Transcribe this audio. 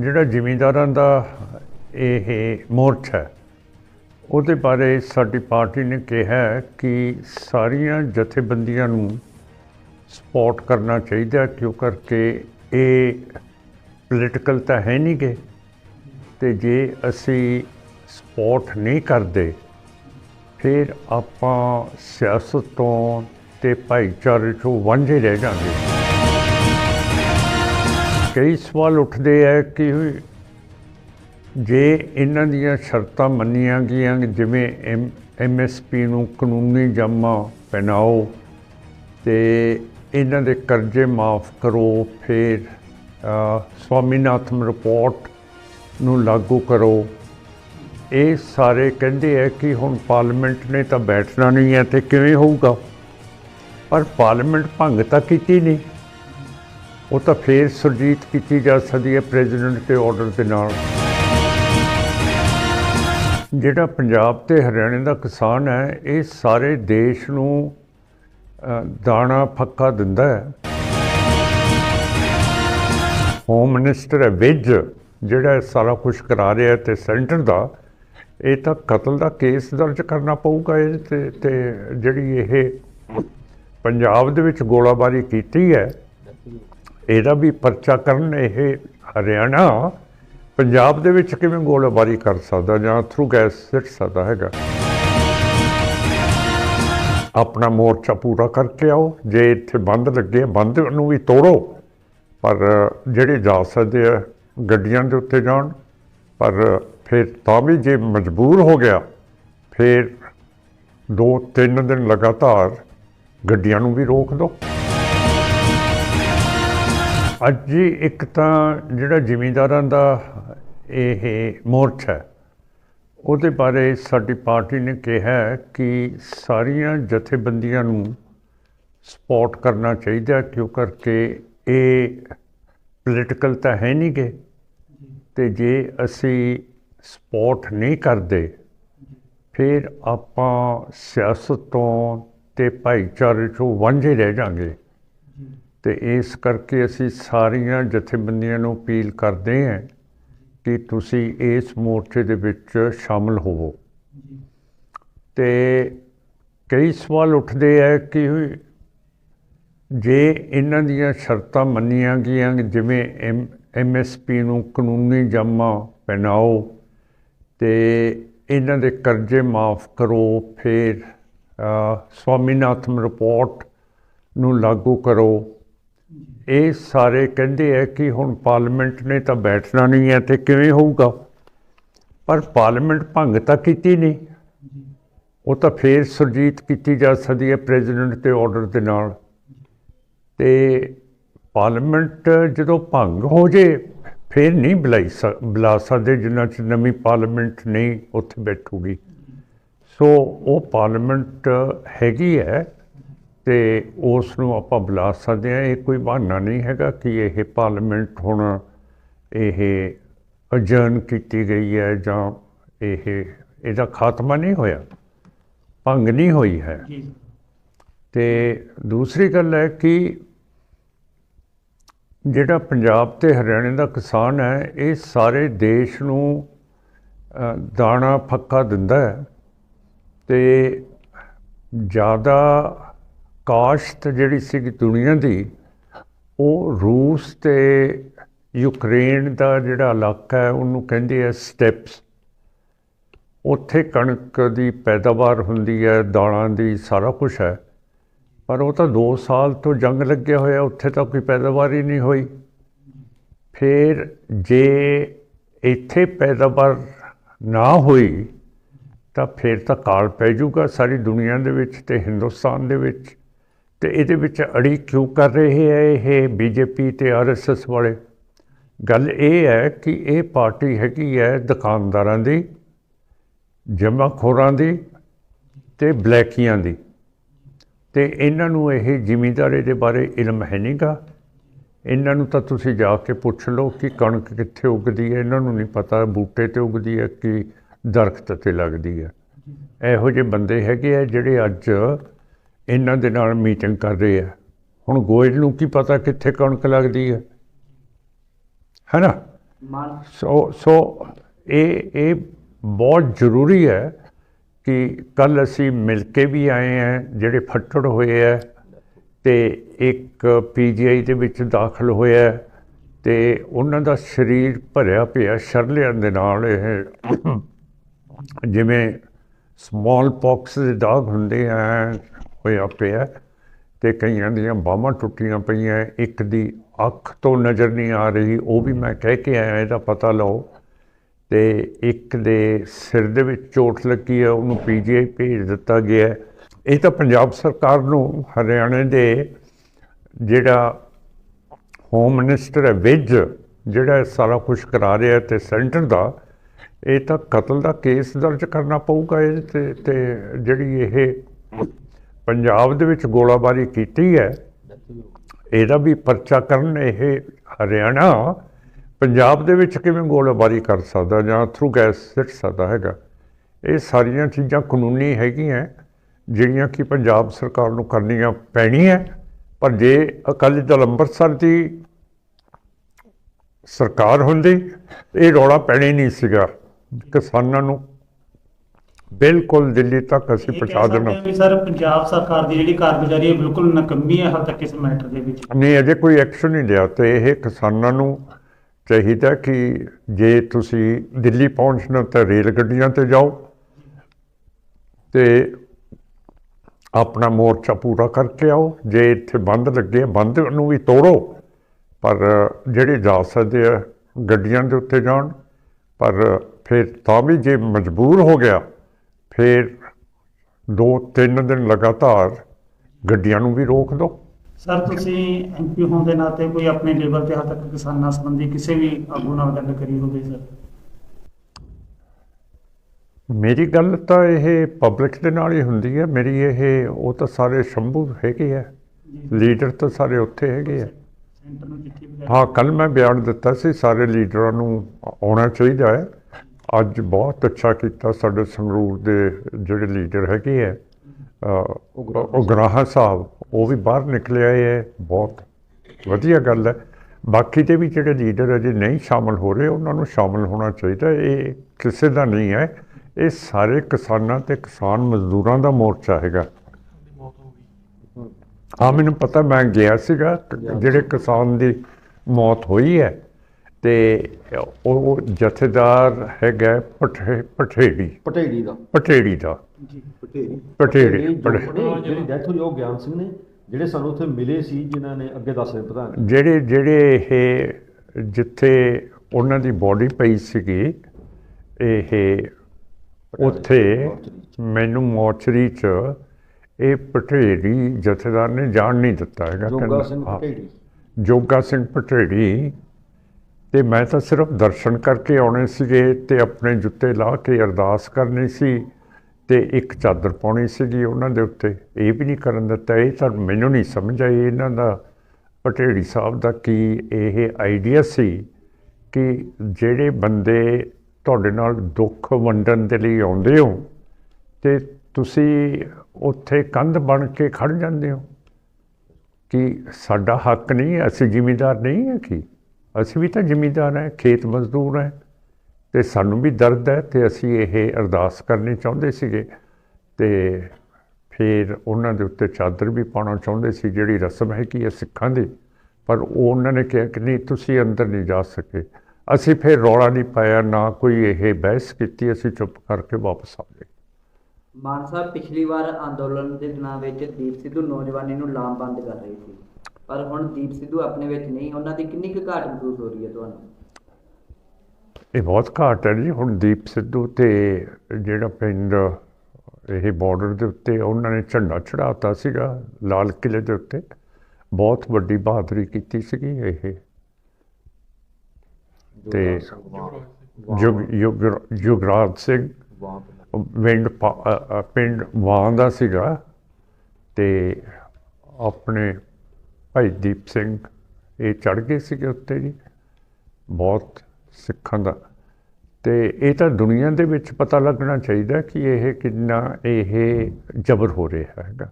ਜਿਹੜਾ ਜ਼ਿਮੀਂਦਾਰਾਂ ਦਾ ਇਹ ਮੋਰਚਾ ਉਹਦੇ ਬਾਰੇ ਸਾਡੀ ਪਾਰਟੀ ਨੇ ਕਿਹਾ ਕਿ ਸਾਰੀਆਂ ਜਥੇਬੰਦੀਆਂ ਨੂੰ ਸਪੋਰਟ ਕਰਨਾ ਚਾਹੀਦਾ ਕਿਉਂ ਕਰਕੇ ਇਹ ਪੋਲੀਟੀਕਲ ਤਾਂ ਹੈ ਨਹੀਂ ਗੇ। ਤੇ ਜੇ ਅਸੀਂ ਸਪੋਰਟ ਨਹੀਂ ਕਰਦੇ, ਫਿਰ ਆਪਾਂ ਸਿਆਸਤ ਤੋਂ ਤੇ ਭਾਈਚਾਰੇ ਤੋਂ ਵਾਂਝੇ ਰਹਿ ਜਾਂਗੇ ਕਈ ਸਵਾਲ ਉੱਠਦੇ ਹੈ ਕਿ ਜੇ ਇਹਨਾਂ ਦੀਆਂ ਸ਼ਰਤਾਂ ਮੰਨੀਆਂ ਗਈਆਂ, ਜਿਵੇਂ ਐਮਐਸਪੀ ਨੂੰ ਕਾਨੂੰਨੀ ਜਮਾ ਪਹਿਨਾਓ ਤੇ ਇਹਨਾਂ ਦੇ ਕਰਜ਼ੇ ਮਾਫ ਕਰੋ, ਫਿਰ ਸਵਾਮੀਨਾਥਨ ਰਿਪੋਰਟ ਨੂੰ ਲਾਗੂ ਕਰੋ। ਇਹ ਸਾਰੇ ਕਹਿੰਦੇ ਹੈ ਕਿ ਹੁਣ ਪਾਰਲੀਮੈਂਟ ਨੇ ਤਾਂ ਬੈਠਣਾ ਨਹੀਂ ਹੈ ਤੇ ਕਿਵੇਂ ਹੋਊਗਾ? ਪਰ ਪਾਰਲੀਮੈਂਟ ਭੰਗ ਤਾਂ ਕੀਤੀ ਨਹੀਂ। ਉਹ ਤਾਂ ਫੇਰ ਸੁਰਜੀਤ ਕੀਤੀ ਜਾ ਸਕਦੀ ਹੈ ਪ੍ਰੈਜ਼ੀਡੈਂਟ ਦੇ ਆਰਡਰ ਦੇ ਨਾਲ। ਜਿਹੜਾ ਪੰਜਾਬ ਤੇ ਹਰਿਆਣੇ ਦਾ ਕਿਸਾਨ ਹੈ, ਇਹ ਸਾਰੇ ਦੇਸ਼ ਨੂੰ ਦਾਣਾ ਫੱਕਾ ਦਿੰਦਾ ਹੈ। ਹੋਮ ਮਿਨਿਸਟਰ ਹੈ ਵਿਜ, ਜਿਹੜਾ ਸਾਰਾ ਕੁਝ ਕਰਾ ਰਿਹਾ ਤੇ ਸੈਂਟਰ ਦਾ, ਇਹ ਤਾਂ ਕਤਲ ਦਾ ਕੇਸ ਦਰਜ ਕਰਨਾ ਪਊਗਾ ਇਹ ਤੇ ਤੇ ਜਿਹੜੀ ਇਹ ਪੰਜਾਬ ਦੇ ਵਿੱਚ ਗੋਲਾਬਾਰੀ ਕੀਤੀ ਹੈ ਇਹਦਾ ਵੀ ਪਰਚਾ ਕਰਨ ਇਹ ਹਰਿਆਣਾ ਪੰਜਾਬ ਦੇ ਵਿੱਚ ਕਿਵੇਂ ਗੋਲਾਬਾਰੀ ਕਰ ਸਕਦਾ ਜਾਂ ਥਰੂ ਗੈਸ ਸਿੱਟ ਸਕਦਾ ਹੈਗਾ? ਆਪਣਾ ਮੋਰਚਾ ਪੂਰਾ ਕਰਕੇ ਆਓ। ਜੇ ਇੱਥੇ ਬੰਦ ਲੱਗੇ, ਬੰਦ ਨੂੰ ਵੀ ਤੋੜੋ। ਪਰ ਜਿਹੜੇ ਜਾ ਸਕਦੇ ਆ, ਗੱਡੀਆਂ ਦੇ ਉੱਤੇ ਜਾਣ। ਪਰ ਫਿਰ ਤਾਂ ਵੀ ਜੇ ਮਜਬੂਰ ਹੋ ਗਿਆ, ਫਿਰ ਦੋ ਤਿੰਨ ਦਿਨ ਲਗਾਤਾਰ ਗੱਡੀਆਂ ਨੂੰ ਵੀ ਰੋਕ ਦਿਓ ਅੱਜ ਜੀ ਇੱਕ ਤਾਂ ਜਿਹੜਾ ਜ਼ਿਮੀਂਦਾਰਾਂ ਦਾ ਇਹ ਮੋਰਚਾ ਉਹਦੇ ਬਾਰੇ ਸਾਡੀ ਪਾਰਟੀ ਨੇ ਕਿਹਾ ਕਿ ਸਾਰੀਆਂ ਜਥੇਬੰਦੀਆਂ ਨੂੰ ਸਪੋਰਟ ਕਰਨਾ ਚਾਹੀਦਾ ਕਿਉਂ ਕਰਕੇ ਇਹ ਪੋਲੀਟੀਕਲ ਤਾਂ ਹੈ ਨਹੀਂ ਗੇ। ਤੇ ਜੇ ਅਸੀਂ ਸਪੋਰਟ ਨਹੀਂ ਕਰਦੇ, ਫਿਰ ਆਪਾਂ ਸਿਆਸਤ ਤੋਂ ਤੇ ਭਾਈਚਾਰੇ ਤੋਂ ਵਾਂਝੇ ਰਹਿ ਜਾਵਾਂਗੇ ਤੇ ਇਸ ਕਰਕੇ ਅਸੀਂ ਸਾਰੀਆਂ ਜਥੇਬੰਦੀਆਂ ਨੂੰ ਅਪੀਲ ਕਰਦੇ ਹਾਂ ਕਿ ਤੁਸੀਂ ਇਸ ਮੋਰਚੇ ਦੇ ਵਿੱਚ ਸ਼ਾਮਲ ਹੋਵੋ। ਤੇ ਕਈ ਸਵਾਲ ਉੱਠਦੇ ਹੈ ਕਿ ਜੇ ਇਹਨਾਂ ਦੀਆਂ ਸ਼ਰਤਾਂ ਮੰਨੀਆਂ ਗਈਆਂ, ਜਿਵੇਂ ਐਮਐਸਪੀ ਨੂੰ ਕਾਨੂੰਨੀ ਜਮਾ ਪਹਿਨਾਓ ਤੇ ਇਹਨਾਂ ਦੇ ਕਰਜ਼ੇ ਮਾਫ ਕਰੋ, ਫਿਰ ਸਵਾਮੀਨਾਥਨ ਰਿਪੋਰਟ ਨੂੰ ਲਾਗੂ ਕਰੋ ਇਹ ਸਾਰੇ ਕਹਿੰਦੇ ਹੈ ਕਿ ਹੁਣ ਪਾਰਲੀਮੈਂਟ ਨੇ ਤਾਂ ਬੈਠਣਾ ਨਹੀਂ ਹੈ ਤੇ ਕਿਵੇਂ ਹੋਊਗਾ? ਪਰ ਪਾਰਲੀਮੈਂਟ ਭੰਗ ਤਾਂ ਕੀਤੀ ਨਹੀਂ। ਉਹ ਤਾਂ ਫੇਰ ਸੁਰਜੀਤ ਕੀਤੀ ਜਾ ਸਕਦੀ ਹੈ ਪ੍ਰੈਜ਼ੀਡੈਂਟ ਦੇ ਆਰਡਰ ਦੇ ਨਾਲ। ਤੇ ਪਾਰਲੀਮੈਂਟ ਜਦੋਂ ਭੰਗ ਹੋ ਜੇ, ਫਿਰ ਨਹੀਂ ਬੁਲਾਈ ਸ- ਬੁਲਾ ਸਕਦੇ ਜਿੰਨਾ ਚ ਨਵੀਂ ਪਾਰਲੀਮੈਂਟ ਨਹੀਂ ਉੱਥੇ ਬੈਠੂਗੀ। ਸੋ ਉਹ ਪਾਰਲੀਮੈਂਟ ਹੈਗੀ ਹੈ ਤੇ ਉਸ ਨੂੰ ਆਪਾਂ ਬੁਲਾ ਸਕਦੇ ਹਾਂ। ਇਹ ਕੋਈ ਬਹਾਨਾ ਨਹੀਂ ਹੈਗਾ ਕਿ ਇਹ ਪਾਰਲੀਮੈਂਟ ਹੁਣ ਇਹ ਅਜਰਨ ਕੀਤੀ ਗਈ ਹੈ ਜਾਂ ਇਹ ਇਹਦਾ ਖਾਤਮਾ ਨਹੀਂ ਹੋਇਆ ਭੰਗ ਨਹੀਂ ਹੋਈ ਹੈ। ਤੇ ਦੂਸਰੀ ਗੱਲ ਹੈ ਕਿ ਜਿਹੜਾ ਪੰਜਾਬ ਤੇ ਹਰਿਆਣੇ ਦਾ ਕਿਸਾਨ ਹੈ ਇਹ ਸਾਰੇ ਦੇਸ਼ ਨੂੰ ਦਾਣਾ ਫੱਕਾ ਦਿੰਦਾ ਹੈ ਤੇ ਜ਼ਿਆਦਾ ਕਾਸ਼ਤ ਜਿਹੜੀ ਸੀਗੀ ਦੁਨੀਆ ਦੀ, ਉਹ ਰੂਸ ਤੇ ਯੂਕਰੇਨ ਦਾ ਜਿਹੜਾ ਇਲਾਕਾ ਹੈ, ਉਹਨੂੰ ਕਹਿੰਦੇ ਆ ਸਟੈਪਸ। ਉੱਥੇ ਕਣਕ ਦੀ ਪੈਦਾਵਾਰ ਹੁੰਦੀ ਹੈ, ਦਾਲਾਂ ਦੀ ਸਾਰਾ ਕੁਝ ਹੈ, ਪਰ ਉਹ ਤਾਂ 2 ਸਾਲ ਤੋਂ ਜੰਗ ਲੱਗਿਆ ਹੋਇਆ, ਉੱਥੇ ਤਾਂ ਕੋਈ ਪੈਦਾਵਾਰ ਹੀ ਨਹੀਂ ਹੋਈ। ਫਿਰ ਜੇ ਇੱਥੇ ਪੈਦਾਵਾਰ ਨਾ ਹੋਈ, ਤਾਂ ਫਿਰ ਤਾਂ ਕਾਲ ਪੈ ਜਾਊਗਾ ਸਾਰੀ ਦੁਨੀਆ ਦੇ ਵਿੱਚ ਤੇ ਹਿੰਦੁਸਤਾਨ ਦੇ ਵਿੱਚ। ਤੇ ਇਹਦੇ ਵਿੱਚ ਅੜੀ ਕਿਉਂ ਕਰ ਰਹੇ ਹੈ ਇਹ ਬੀਜੇਪੀ ਤੇ ਆਰਐਸਐਸ ਵਾਲੇ? ਗੱਲ ਇਹ ਹੈ ਕਿ ਇਹ ਪਾਰਟੀ ਹੈਗੀ ਹੈ ਦੁਕਾਨਦਾਰਾਂ ਦੀ, ਜਮਾਖੋਰਾਂ ਦੀ ਤੇ ਬਲੈਕੀਆਂ ਦੀ। ਤੇ ਇਹਨਾਂ ਨੂੰ ਇਹ ਜ਼ਿਮੀਂਦਾਰੀ ਦੇ ਬਾਰੇ ਇਲਮ ਹੈ ਨਹੀਂਗਾ। ਇਹਨਾਂ ਨੂੰ ਤਾਂ ਤੁਸੀਂ ਜਾ ਕੇ ਪੁੱਛ ਲਓ ਕਿ ਕਣਕ ਕਿੱਥੇ ਉਗਦੀ ਹੈ। ਇਹਨਾਂ ਨੂੰ ਨਹੀਂ ਪਤਾ ਬੂਟੇ ਤੇ ਉਗਦੀ ਹੈ ਕਿ ਦਰਖਤ ਤੇ ਲੱਗਦੀ ਹੈ। ਇਹੋ ਜਿਹੇ ਬੰਦੇ ਹੈਗੇ ਆ ਜਿਹੜੇ ਅੱਜ ਇਹਨਾਂ ਦੇ ਨਾਲ ਮੀਟਿੰਗ ਕਰ ਰਹੇ ਆ। ਹੁਣ ਗੋਇਲ ਨੂੰ ਕੀ ਪਤਾ ਕਿੱਥੇ ਕਣਕ ਲੱਗਦੀ ਹੈ ਹੈਨਾ? ਸੋ ਸੋ ਇਹ ਇਹ ਬਹੁਤ ਜ਼ਰੂਰੀ ਹੈ ਕਿ ਕੱਲ ਅਸੀਂ ਮਿਲ ਕੇ ਵੀ ਆਏ ਹਾਂ ਜਿਹੜੇ ਫੱਟੜ ਹੋਏ ਹੈ ਤੇ ਇੱਕ ਪੀਜੀਆਈ ਦੇ ਵਿੱਚ ਦਾਖਲ ਹੋਇਆ ਤੇ ਉਹਨਾਂ ਦਾ ਸਰੀਰ ਭਰਿਆ ਪਿਆ ਸ਼ਰਲਿਆਂ ਦੇ ਨਾਲ ਇਹ ਜਿਵੇਂ ਸਮਾਲ ਪੌਕਸ ਦੇ ਦਾਗ ਹੁੰਦੇ ਆ ਹੋਇਆ ਪਿਆ ਤੇ ਕਈਆਂ ਦੀਆਂ ਬਾਹਾਂ ਟੁੱਟੀਆਂ ਪਈਆਂ ਇੱਕ ਦੀ ਅੱਖ ਤੋਂ ਨਜ਼ਰ ਨਹੀਂ ਆ ਰਹੀ, ਉਹ ਵੀ ਮੈਂ ਕਹਿ ਕੇ ਆਇਆ, ਇਹਦਾ ਪਤਾ ਲਓ। ਤੇ ਇੱਕ ਦੇ ਸਿਰ ਦੇ ਵਿੱਚ ਚੋਟ ਲੱਗੀ ਹੈ, ਉਹਨੂੰ ਪੀਜੀਆਈ ਭੇਜ ਦਿੱਤਾ ਗਿਆ ਇਹ ਤਾਂ ਪੰਜਾਬ ਸਰਕਾਰ ਨੂੰ ਹਰਿਆਣੇ ਦੇ ਜਿਹੜਾ ਹੋਮ ਮਿਨਿਸਟਰ ਹੈ, ਵਿਜ, ਜਿਹੜਾ ਸਾਰਾ ਕੁਝ ਕਰਾ ਰਿਹਾ ਹੈ ਤੇ ਸੈਂਟਰ ਦਾ, ਇਹ ਤਾਂ ਕਤਲ ਦਾ ਕੇਸ ਦਰਜ ਕਰਨਾ ਪਊਗਾ ਇਹ ਤੇ ਤੇ ਜਿਹੜੀ ਇਹ ਪੰਜਾਬ ਦੇ ਵਿੱਚ ਗੋਲਾਬਾਰੀ ਕੀਤੀ ਹੈ। ਇਹਦਾ ਵੀ ਪਰਚਾ ਕਰਨ ਇਹ ਹਰਿਆਣਾ ਪੰਜਾਬ ਦੇ ਵਿੱਚ ਕਿਵੇਂ ਗੋਲਾਬਾਰੀ ਕਰ ਸਕਦਾ ਜਾਂ ਥਰੂ ਗੈਸ ਸਿੱਟ ਸਕਦਾ ਹੈਗਾ। ਇਹ ਸਾਰੀਆਂ ਚੀਜ਼ਾਂ ਕਾਨੂੰਨੀ ਹੈਗੀਆਂ, ਜਿਹੜੀਆਂ ਕਿ ਪੰਜਾਬ ਸਰਕਾਰ ਨੂੰ ਕਰਨੀਆਂ ਪੈਣੀਆਂ। ਪਰ ਜੇ ਅਕਾਲੀ ਦਲ ਅੰਮ੍ਰਿਤਸਰ ਦੀ ਸਰਕਾਰ ਹੁੰਦੀ, ਇਹ ਰੌਲਾ ਪੈਣਾ ਹੀ ਨਹੀਂ ਸੀਗਾ ਕਿਸਾਨਾਂ ਨੂੰ। ਬਿਲਕੁਲ ਦਿੱਲੀ ਤੱਕ ਅਸੀਂ ਪਹੁੰਚਾ ਦੇਣਾ। ਸਰ ਪੰਜਾਬ ਸਰਕਾਰ ਦੀ ਜਿਹੜੀ ਕਾਰਗੁਜ਼ਾਰੀ ਹੈ ਬਿਲਕੁਲ ਨਕੰਮੀ ਹੈ ਹਾਲ ਤੱਕ ਇਸ ਮੈਟਰ ਦੇ ਵਿੱਚ। ਨਹੀਂ ਅਜੇ ਕੋਈ ਐਕਸ਼ਨ ਨਹੀਂ ਲਿਆ ਤੇ ਇਹ ਕਿਸਾਨਾਂ ਨੂੰ ਚਾਹੀਦਾ ਕਿ ਜੇ ਤੁਸੀਂ ਦਿੱਲੀ ਪਹੁੰਚਣਾ ਤਾਂ ਰੇਲ ਗੱਡੀਆਂ ਤੇ ਜਾਓ ਤੇ ਆਪਣਾ ਮੋਰਚਾ ਪੂਰਾ ਕਰਕੇ ਆਓ। ਜੇ ਇੱਥੇ ਬੰਦ ਲੱਗੇ ਬੰਦ ਨੂੰ ਵੀ ਤੋੜੋ ਪਰ ਜਿਹੜੇ ਜਾ ਸਕਦੇ ਆ ਗੱਡੀਆਂ ਦੇ ਉੱਤੇ ਜਾਣ ਪਰ ਫਿਰ ਤਾਂ ਵੀ ਜੇ ਮਜਬੂਰ ਹੋ ਗਿਆ ਫਿਰ ਦੋ ਤਿੰਨ ਦਿਨ ਲਗਾਤਾਰ ਗੱਡੀਆਂ ਨੂੰ ਵੀ ਰੋਕ ਦਿਓ ਸਰ ਤੁਸੀਂ ਐਮਪੀ ਹੋਣ ਦੇ ਨਾਤੇ ਕੋਈ ਆਪਣੇ ਲੈਵਲ ਤੇ ਹਾਲ ਤੱਕ ਕਿਸਾਨਾਂ ਸੰਬੰਧੀ ਕਿਸੇ ਵੀ ਆਗੂ ਨਾਲ ਗੱਲ ਕਰੀ ਹੋਵੇ ਸਰ ਮੇਰੀ ਗੱਲ ਤਾਂ ਇਹ ਪਬਲਿਕ ਦੇ ਨਾਲ ਹੀ ਹੁੰਦੀ ਹੈ। ਮੇਰੀ ਇਹ ਉਹ ਤਾਂ ਸਾਰੇ ਸ਼ੰਭੂ ਹੈਗੇ ਆ। ਲੀਡਰ ਤਾਂ ਸਾਰੇ ਉੱਥੇ ਹੈਗੇ ਆ। ਹਾਂ ਕੱਲ ਮੈਂ ਬਿਆਨ ਦਿੱਤਾ ਸੀ ਸਾਰੇ ਲੀਡਰਾਂ ਨੂੰ ਆਉਣਾ ਚਾਹੀਦਾ ਹੈ। ਅੱਜ ਬਹੁਤ ਅੱਛਾ ਕੀਤਾ ਸਾਡੇ ਸੰਗਰੂਰ ਦੇ ਜਿਹੜੇ ਲੀਡਰ ਹੈਗੇ ਆ ਅ, ਉਗਰਾਹਾਂ ਸਾਹਿਬ ਉਹ ਵੀ ਬਾਹਰ ਨਿਕਲੇ ਆਏ ਹੈ ਬਹੁਤ ਵਧੀਆ ਗੱਲ ਹੈ। ਬਾਕੀ ਦੇ ਵੀ ਜਿਹੜੇ ਲੀਡਰ ਅਜੇ ਨਹੀਂ ਸ਼ਾਮਲ ਹੋ ਰਹੇ ਉਹਨਾਂ ਨੂੰ ਸ਼ਾਮਲ ਹੋਣਾ ਚਾਹੀਦਾ ਇਹ ਕਿਸੇ ਦਾ ਨਹੀਂ ਹੈ। ਇਹ ਸਾਰੇ ਕਿਸਾਨਾਂ ਤੇ ਕਿਸਾਨ ਮਜ਼ਦੂਰਾਂ ਦਾ ਮੋਰਚਾ ਹੈਗਾ। ਹਾਂ ਮੈਨੂੰ ਪਤਾ ਮੈਂ ਗਿਆ ਸੀਗਾ ਜਿਹੜੇ ਕਿਸਾਨ ਦੀ ਮੌਤ ਹੋਈ ਹੈ ਤੇ ਉਹ ਜਥੇਦਾਰ ਹੈਗਾ ਪਠੇ ਪਠੇੜੀ। ਪਟੇੜੀ ਦਾ। ਪਠੇੜੀ ਦਾ। ਜੀ ਪਟੇੜੀ ਪਠੇ- ਜਿਹੜੀ ਡੈਥ ਹੋਈ ਉਹ ਗਿਆਨ ਸਿੰਘ ਨੇ ਜਿਹੜੇ ਸਾਨੂੰ ਉੱਥੇ ਮਿਲੇ ਸੀ ਜਿਨ੍ਹਾਂ ਨੇ ਅੱਗੇ ਦੱਸ ਰਹੇ ਪ੍ਰਧਾਨ ਜਿਹੜੇ ਜਿਹੜੇ ਇਹ ਜਿੱਥੇ ਉਹਨਾਂ ਦੀ ਬੋਡੀ ਪਈ ਸੀਗੀ ਇਹ ਉੱਥੇ ਮੈਨੂੰ ਮੋਚਰੀ ਚ ਇਹ ਪਠੇੜੀ ਜਥੇਦਾਰ ਨੇ ਜਾਣ ਨਹੀਂ ਦਿੱਤਾ ਹੈਗਾ। ਜੋਗਾ ਸਿੰਘ। ਪਟੇੜੀ ਜੋਗਾ ਸਿੰਘ ਪਟੇੜੀ ਤੇ ਮੈਂ ਤਾਂ ਸਿਰਫ ਦਰਸ਼ਨ ਕਰਕੇ ਆਉਣੇ ਸੀਗੇ ਤੇ ਆਪਣੇ ਜੁੱਤੇ ਲਾ ਕੇ ਅਰਦਾਸ ਕਰਨੀ ਸੀ ਤੇ ਇੱਕ ਚਾਦਰ ਪਾਉਣੀ ਸੀਗੀ ਉਹਨਾਂ ਦੇ ਉੱਤੇ। ਇਹ ਵੀ ਨਹੀਂ ਕਰਨ ਦਿੱਤਾ। ਇਹ ਤਾਂ ਮੈਨੂੰ ਨਹੀਂ ਸਮਝ ਆਈ ਇਹਨਾਂ ਦਾ ਪਟੇੜੀ ਸਾਹਿਬ ਦਾ ਕੀ ਇਹ ਆਈਡੀਆ ਸੀ ਕਿ ਜਿਹੜੇ ਬੰਦੇ ਤੁਹਾਡੇ ਨਾਲ ਦੁੱਖ ਵੰਡਣ ਦੇ ਲਈ ਆਉਂਦੇ ਹੋ ਤੇ ਤੁਸੀਂ ਉੱਥੇ ਕੰਧ ਬਣ ਕੇ ਖੜ ਜਾਂਦੇ ਹੋ, ਕਿ ਸਾਡਾ ਹੱਕ ਨਹੀਂ ਅਸੀਂ ਜ਼ਿਮੀਂਦਾਰ ਨਹੀਂ ਹੈ ਕਿ? ਅਸੀਂ ਵੀ ਤਾਂ ਜ਼ਿਮੀਦਾਰ ਹੈ, ਖੇਤ ਮਜ਼ਦੂਰ ਹੈ ਤੇ ਸਾਨੂੰ ਵੀ ਦਰਦ ਹੈ ਤੇ ਅਸੀਂ ਇਹ ਅਰਦਾਸ ਕਰਨੀ ਚਾਹੁੰਦੇ ਸੀਗੇ ਤੇ ਫਿਰ ਉਹਨਾਂ ਦੇ ਉੱਤੇ ਚਾਦਰ ਵੀ ਪਾਉਣਾ ਚਾਹੁੰਦੇ ਸੀ, ਜਿਹੜੀ ਰਸਮ ਹੈ ਕਿ ਇਹ ਸਿੱਖਾਂ ਦੀ, ਪਰ ਉਹ ਉਹਨਾਂ ਨੇ ਕਿਹਾ ਕਿ ਨਹੀਂ, ਤੁਸੀਂ ਅੰਦਰ ਨਹੀਂ ਜਾ ਸਕੇ। ਅਸੀਂ ਫਿਰ ਰੌਲਾ ਨਹੀਂ ਪਾਇਆ, ਨਾ ਕੋਈ ਇਹ ਬਹਿਸ ਕੀਤੀ, ਅਸੀਂ ਚੁੱਪ ਕਰਕੇ ਵਾਪਸ ਆ ਗਏ। ਮਾਨ ਸਾਹਿਬ, ਪਿਛਲੀ ਵਾਰ ਅੰਦੋਲਨ ਦੇ ਦਿਨਾਂ ਵਿੱਚ ਦੀਪ ਸਿੱਧੂ ਨੌਜਵਾਨੀ ਨੂੰ ਲਾਮਬੰਦ ਕਰ ਰਹੇ ਸੀ। ਪਰ ਹੁਣ ਦੀਪ ਸਿੱਧੂ ਆਪਣੇ ਵਿੱਚ ਨਹੀਂ, ਉਹਨਾਂ ਦੀ ਕਿੰਨੀ ਕੁ ਘਾਟ ਮਹਿਸੂਸ ਹੋ ਰਹੀ ਹੈ ਤੁਹਾਨੂੰ? ਇਹ ਬਹੁਤ ਘਾਟ ਹੈ ਜੀ, ਹੁਣ ਦੀਪ ਸਿੱਧੂ ਤੇ ਜਿਹੜਾ ਪਿੰਡ, ਇਹ ਬਾਰਡਰ ਦੇ ਉੱਤੇ ਉਹਨਾਂ ਨੇ ਝੰਡਾ ਚੜਾਤਾ ਸੀਗਾ, ਲਾਲ ਕਿਲੇ ਦੇ ਉੱਤੇ। ਬਹੁਤ ਵੱਡੀ ਬਹਾਦਰੀ ਕੀਤੀ ਸੀਗੀ ਇਹ। ਤੇ ਜੁਗ ਯੁਗ, ਯੁਗਰਾਜ ਸਿੰਘ, ਪਿੰਡ ਪਿੰਡ ਵਾਂ ਦਾ ਸੀਗਾ ਤੇ ਆਪਣੇ ਭਾਈ ਦੀਪ ਸਿੰਘ, ਇਹ ਚੜ ਗਏ ਸੀਗੇ ਉੱਤੇ ਜੀ, ਬਹੁਤ ਸਿੱਖਾਂ ਦਾ। ਤੇ ਇਹ ਤਾਂ ਦੁਨੀਆ ਦੇ ਵਿੱਚ ਪਤਾ ਲੱਗਣਾ ਚਾਹੀਦਾ ਕਿ ਇਹ ਕਿੰਨਾ, ਇਹ ਜ਼ਬਰ ਹੋ ਰਿਹਾ ਹੈਗਾ।